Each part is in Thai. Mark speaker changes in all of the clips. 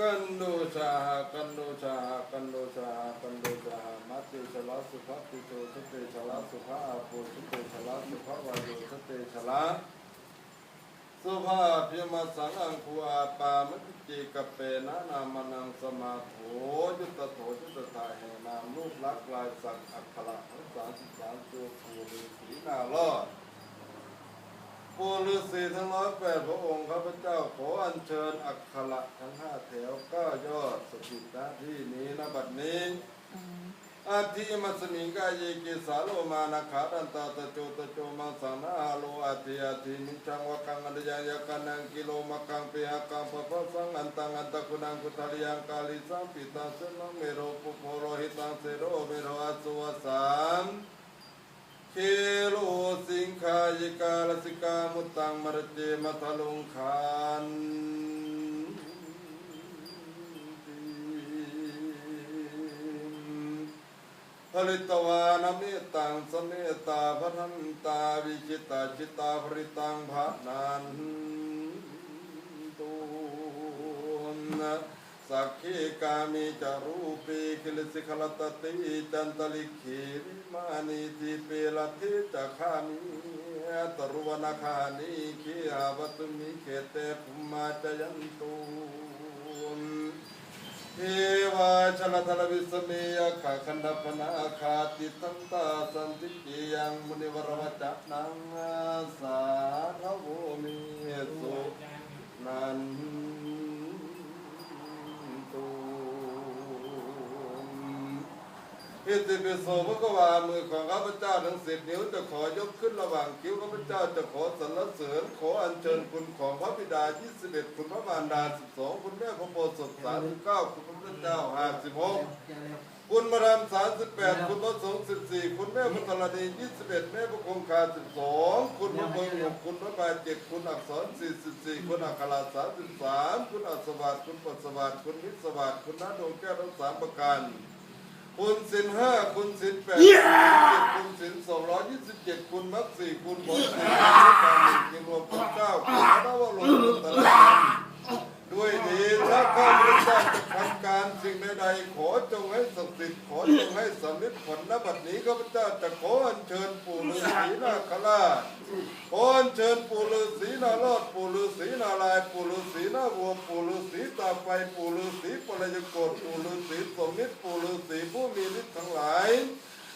Speaker 1: กันโดชากันโดชากันโดชากันโดชามัตติชลาสุภาปิโตสเตชลาสุภาอาโปสเตชลาสุภาวายโยสเตชลาสุภาพิมัสสังอังคูอาปามติจิกเปนะนามานังสมาโถยุตโถยุตตาแห่งนามรูปลักษณ์ลายสักอักขระทั้งสามสิบสามตัวผูฤาษีนาโล อดปูฤาษีทั้งร้อยแปดพระองค์ข้าพเจ้าขออัญเชิญอักขระทั้งห้าแถวเก้ายอดสถิตณที่นี้ณบัดนี้อาทิมัสมิงกายเยกิสาโลมานาขาดันตาตะโจตะโจมังสังนาอาโลอาทิอาทินิจังวะกังอันยายากันังกิโลมะกังเปียกังปะปะสังอันตังอันตะกุนังกุทาริยังกาลิสังปิตังเสนังเมโรปุโพโรหิตังเสโรเมโรอัสสุวสัง เคโลสิงคายกาลสิกามุตังมรเจมัทลุงคันผลิตวานเมตตังสเมตตาพัทันตาวิจิตาจิตาภริตังภานันตุน สักขีกามิจารูปีกิลสิขลตติจันตลิขีวิมานิทิเปลทิจักขามิตรุวนาคานิขีอาวัตุมิเขเตภุมาจยันตุเอวาชลทลวิสเมยขาคันดปนาคาติตันตาสันติกิยังมุนิวรวจักนังสาธโวมิสุนัน อิติปิโสพระกวามือของข้าพเจ้าทั้งสิบนิ้วจะขอยกขึ้นระหว่างคิ้วข้าพเจ้าจะขอสรรเสริญขออัญเชิญคุณของพระบิดายี่สิบเอ็ดคุณพระมารดาสิบสองคุณแม่พระโพธิ์สามสิบเก้าคุณพระพุทธเจ้าห้าสิบหกคุณมารามสามสิบแปดคุณพระสงฆ์สิบสี่คุณแม่พระธรณียี่สิบเอ็ดแม่พระคงคาสิบสองคุณพระเบิงหกคุณพระบาเจ็ดคุณอักษรสี่สิบสี่คุณอักขราสามสิบสามคุณอัศวาสคุณปัสสวาสคุณวิศวาสคุณนัดวงแก้วทั้งสามประการ คุณสินห้าคุณสินแปดคุณสินสองร้อยยี่สิบเจ็ดคุณมักสี่คุณผลสี่คุณการหนึ่งกิโลคุณเก้าคุณพระวโรคุณตะลังด้ ด้วยดีถ้าข้าพเจ้าจะทำการสิ่งใดๆขอจงให้ศักดิ์สิทธิ์ขอจงให้สำเร็จผลณบัดนี้ข้าพเจ้าจะขออัญเชิญปู่ฤาษีนาคราชขออัญเชิญปู่ฤาษีนารอดปู่ฤาษีนารายปู่ฤาษีนาวัวปู่ฤาษีตาไฟปู่ฤาษีปรยโกฏปู่ฤาษีสมมิตรปู่ฤาษีผู้มีฤทธิ์ทั้งหลาย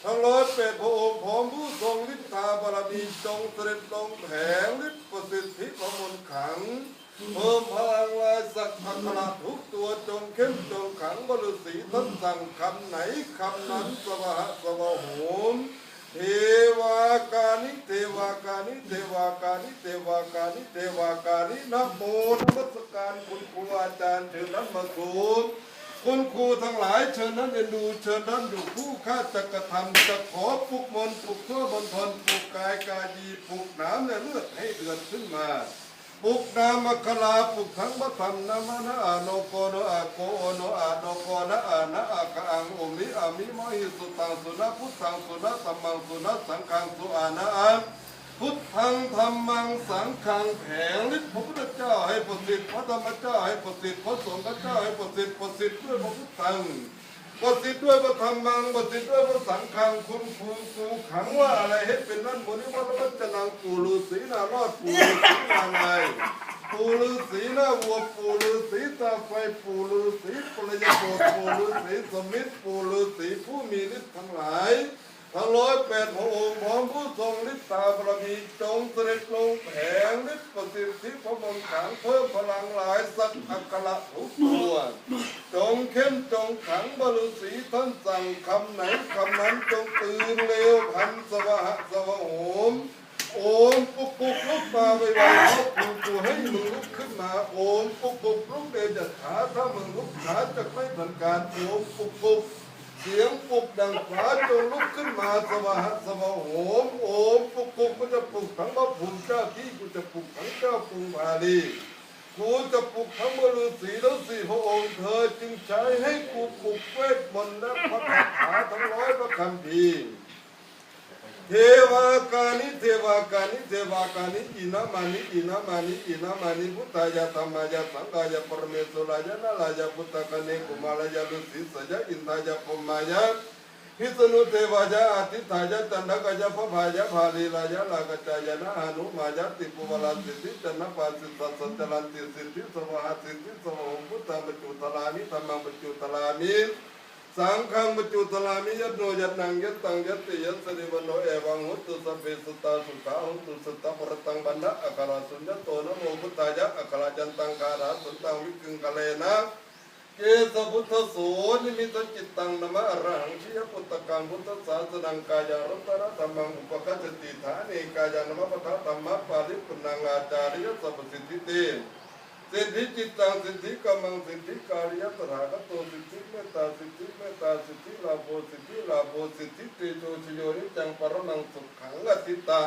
Speaker 1: ทั้งร้อยเป็ดพระองค์พร้อมผู้ทรงฤทธาบารมีจงเสด็จลงแผงฤทธิ์ประสิทธิพระมนต์ขังเพิ่มพลังลาย สักอัคระทุกตัวจงเข้มจงขังบริสีท่านสั่งคำไหนคำนั้นสวะสวะโหมเทวากานิเทวากานิเทวากานิเทวากานิเทวากานินะโมนมัสการคุณครูอาจารย์เชิญนั้นมาสูงคุณครูทั้งหลายเชิญนั้นเอ็นดูเชิญนั้นอยู่ผู้ข้าจะกระทำจะขอปลุกมนปลุกทั่วบนทนปลุกกายกายีปลุกน้ำและเลือดให้เดือดขึ้นมา ปุกนามคลาปุกทั้งบัธรรมนามานะอาโนโกโนอาโกโอโนอาโนโกนะอานะอาคะอังอุมิอามิมหิสุตังสุนะพุทธังสุนะสัมมังสุนะสังฆังสุอานะอังพุทธังธรรมังสังฆังแผงฤทธิ์พระพุทธเจ้าให้ประสิทธิ์พระธรรมเจ้าให้ประสิทธิ์พระสงฆ์เจ้าให้ประสิทธิ์ประสิทธิ์ด้วยพระพุทธัง บทสิทธิ์ด้วยพระธรรมังบทสิทธิ์ด้วยพระสังฆังคุณครูครูขังว่าอะไรให้เป็นนั่นบนิวัตวัจนังปู่ฤาษีนารอดปู่ฤาษีนานายปู่ฤาษีหน้าวัวปู่ฤาษีตาไฟปู่ฤาษีปรยโกฏปู่ฤาษีสมิทธิ์ปู่ฤาษีผู้มีฤทธิ์ทั้งหลาย ทั้งร้อยแปดพระองค์พร้อมผู้ทรงฤทธาบารมีจงเสด็จลงแผงฤทธิประสิทธิพระมนต์ขังเพิ่มพลังหลายสักอักระทุกตัวจงเข้มจงขังบรุษีท่านสั่งคำไหนคำนั้นจงตื่นเร็วพันสวะสวะโหมโอมปุกปุกลุกมาไปไวเขาปูปูให้มึงลุกขึ้นมาโอมปุกปุกลุกเดินจากขาถ้ามึงลุกขาจะไม่เหมือนการโอมปุกปุก เสียงปุกดังฟ้าจงลุกขึ้นมาสวาสวาโหมโอมปุกปุกกูจะปลุกทั้งพระภูมิเจ้าที่กูจะปลุกทั้งเจ้ากรุงพาลีกูจะปลุกทั้งบรุษีทั้งสี่พระองค์เธอจึงใช้ให้กูปลุกเวทมนต์และพระคาถาทั้งร้อยพระคำพี Devakani, Devakani, Devakani, Inamani, Inamani, Inamani, Butaya, Tamaya, Tangaya, Permeso, Raja, Nalaya, Butakane, Kumalaya, Lusi, Saja, Indaya, Pumaya, Hisanu, Devaja, Ati, Taja, Tandakaja, Pavaja, Hali, Raja, Lagataya, Nahanu, Maja, Tipu, Valati, Tana, Pasi, Sasa, Telanti, Siti, Sama, Hati, Sama, Butamachutalani, Tamamachutalani, Tamamachutalani, สังฆายะปรเมสุรายะนาลายะพุทธกเนกุมารายะลุสิสยะอินทายะปมายะพิษณุเทวายะอาทิตายะจันทกายะพระพายะภาลีรายะลากจายะนะหานุมายะติปุวลาสิทธิจันนปาสิสัสสจลันติสิทธิสวะสิทธิสวะพุทธังปจุตลามิธรรมังปจุตลามิสังฆังปจุตลามิยัตโนยัตนังยัตตังยัตติยัตสริวันโนเอวังหุตุสัพเพสุตาสุขาหุตุสุตตปรตังบันนะอัคราสุญญโตนะโมพุทธายะอัคราจันตังการาสุนตังวิกึงกะเลนะเกสพุทธโสนิมิตจิตตังนมะอรหังชิยพุทธกังพุทธศาสนังกายารัตระธรรมังอุปกัจจติฐานิกายานมะปะทะธรรมะปาริปุณังอาจาริยสัพสิทธิเต สิทธิจิตตังสิทธิกำมังสิทธิกาลิยตถาคตโตสิทธิเมตตาสิทธิเมตตาสิทธิลาโภสิทธิลาโภสิทธิเตโชชโยนิจังปรมังสุขังอติตา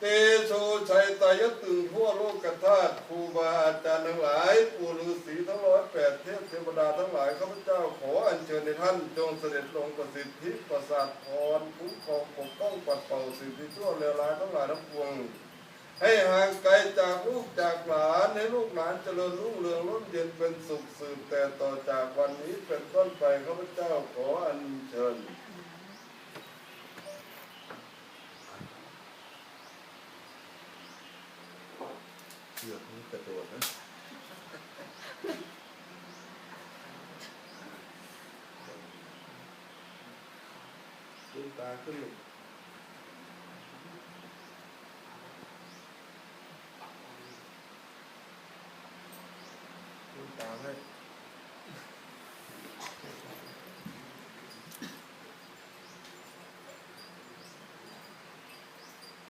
Speaker 1: เตโชชัยตายตึงทั่วโลกธาตุครูบาอาจารย์ทั้งหลายปู่ฤาษีทั้งร้อยแปดเทพเทวดาทั้งหลายข้าพเจ้าขออัญเชิญในท่านจงเสด็จลงประสิทธิประสาทพรคุ้มครองปกป้องปัดเป่าสิ่งที่ชั่วเลวร้ายทั้งหลายทั้งปวง ให้ห่างไกลจากลูกจากหลานให้ลูกหลานเจริญรุ่งเรืองร่มเย็นเป็นสุขสืบแต่ต่อจากวันนี้เป็นต้นไปข้าพเจ้าขออัญเชิญเชือกนี้กระโดดนะลืมตาขึ้นลูก